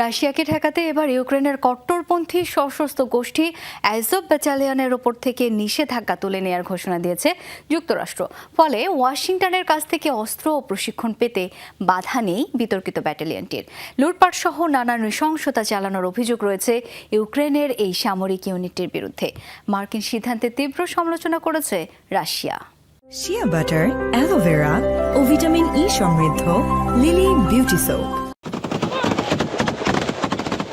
রাশিয়াকে ঠেকাতে এবার ইউক্রেনের কট্টরপন্থী সশস্ত্র গোষ্ঠী অ্যাজব ব্যাটালিয়নের ওপর থেকে নিষেধাজ্ঞা তুলে নেওয়ার ঘোষণা দিয়েছে যুক্তরাষ্ট্র। ফলে ওয়াশিংটনের কাছ থেকে অস্ত্র ও প্রশিক্ষণ পেতে বাধা নেই বিতর্কিত ব্যাটালিয়নটির। লুটপাট সহ নানা নৃশংসতা চালানোর অভিযোগ রয়েছে ইউক্রেনের এই সামরিক ইউনিটটির বিরুদ্ধে। মার্কিন সিদ্ধান্তের তীব্র সমালোচনা করেছে Russia. Shea butter aloe vera ও ভিটামিন ই সমৃদ্ধ লিলি বিউটি সোপ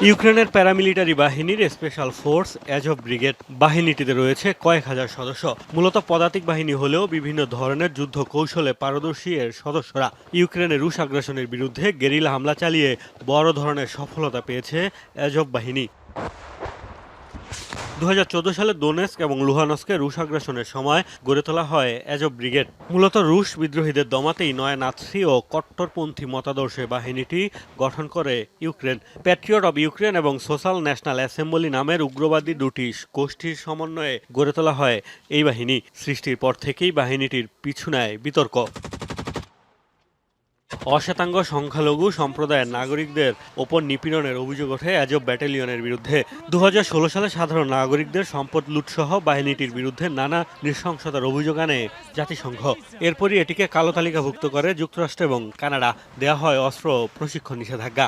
ইউক্রেনের প্যারামিলিটারি বাহিনীর স্পেশাল ফোর্স অ্যাজব ব্রিগেড বাহিনীটিতে রয়েছে কয়েক হাজার সদস্য। মূলত পদাতিক বাহিনী হলেও বিভিন্ন ধরনের যুদ্ধ কৌশলে পারদর্শী এর সদস্যরা। ইউক্রেনের রুশ আগ্রাসনের বিরুদ্ধে গেরিলা হামলা চালিয়ে বড় ধরনের সফলতা পেয়েছে অ্যাজব বাহিনী। দু হাজার চোদ্দ সালে দোনেস্ক এবং লুহানস্কে রুশ আগ্রাসনের সময় গড়ে তোলা হয় অ্যাজব ব্রিগেড। মূলত রুশ বিদ্রোহীদের দমাতেই নয় নাৎসি ও কট্টরপন্থী মতাদর্শে বাহিনীটি গঠন করে ইউক্রেন। প্যাট্রিয়ট অব ইউক্রেন এবং সোশ্যাল ন্যাশনাল অ্যাসেম্বলি নামের উগ্রবাদী দুটি গোষ্ঠীর সমন্বয়ে গড়ে তোলা হয় এই বাহিনী। সৃষ্টির পর থেকেই বাহিনীটির পিছু নেয় বিতর্ক। অশ্বেতাঙ্গ সংখ্যালঘু সম্প্রদায়ের নাগরিকদের ওপর নিপীড়নের অভিযোগ ওঠে অ্যাজব ব্যাটালিয়নের বিরুদ্ধে। দু হাজার ষোলো সালে সাধারণ নাগরিকদের সম্পদ লুটসহ বাহিনীটির বিরুদ্ধে নানা নৃশংসতার অভিযোগ আনে জাতিসংঘ। এরপরই এটিকে কালো তালিকাভুক্ত করে যুক্তরাষ্ট্র এবং কানাডা। দেয়া হয় অস্ত্র প্রশিক্ষণ নিষেধাজ্ঞা।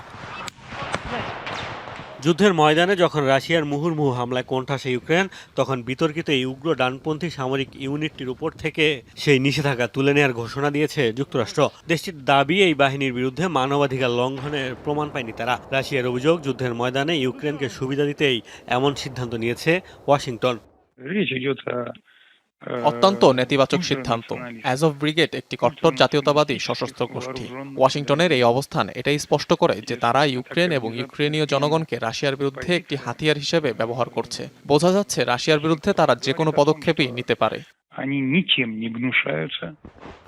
যুদ্ধের ময়দানে যখন রাশিয়ার মুহুর্মুহু হামলায় কোণঠাসে ইউক্রেন, তখন বিতর্কিত এই উগ্র ডানপন্থী সামরিক ইউনিটটির উপর থেকে সেই নিষেধাজ্ঞা তুলে নেওয়ার ঘোষণা দিয়েছে যুক্তরাষ্ট্র। দেশটির দাবি, এই বাহিনীর বিরুদ্ধে মানবাধিকার লঙ্ঘনের প্রমাণ পায়নি তারা। রাশিয়ার অভিযোগ, যুদ্ধের ময়দানে ইউক্রেনকে সুবিধা দিতেই এমন সিদ্ধান্ত নিয়েছে ওয়াশিংটন। অত্যন্ত নেতিবাচক সিদ্ধান্ত। অ্যাজ অফ ব্রিগেড একটি কট্টর জাতীয়তাবাদী সশস্ত্র গোষ্ঠী। ওয়াশিংটনের এই অবস্থান এটাই স্পষ্ট করে যে তারা ইউক্রেন এবং ইউক্রেনীয় জনগণকে রাশিয়ার বিরুদ্ধে একটি হাতিয়ার হিসেবে ব্যবহার করছে। বোঝা যাচ্ছে রাশিয়ার বিরুদ্ধে তারা যে কোনো পদক্ষেপই নিতে পারে।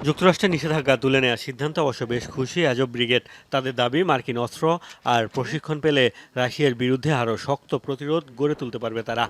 যুক্তরাষ্ট্রের নিষেধাজ্ঞা তুলে নেওয়ার সিদ্ধান্ত অবশ্য বেশ খুশি অ্যাজব ব্রিগেড তাদের দাবি মার্কিন অস্ত্র আর প্রশিক্ষণ পেলে রাশিয়ার বিরুদ্ধে আরও শক্ত প্রতিরোধ গড়ে তুলতে পারবে তারা।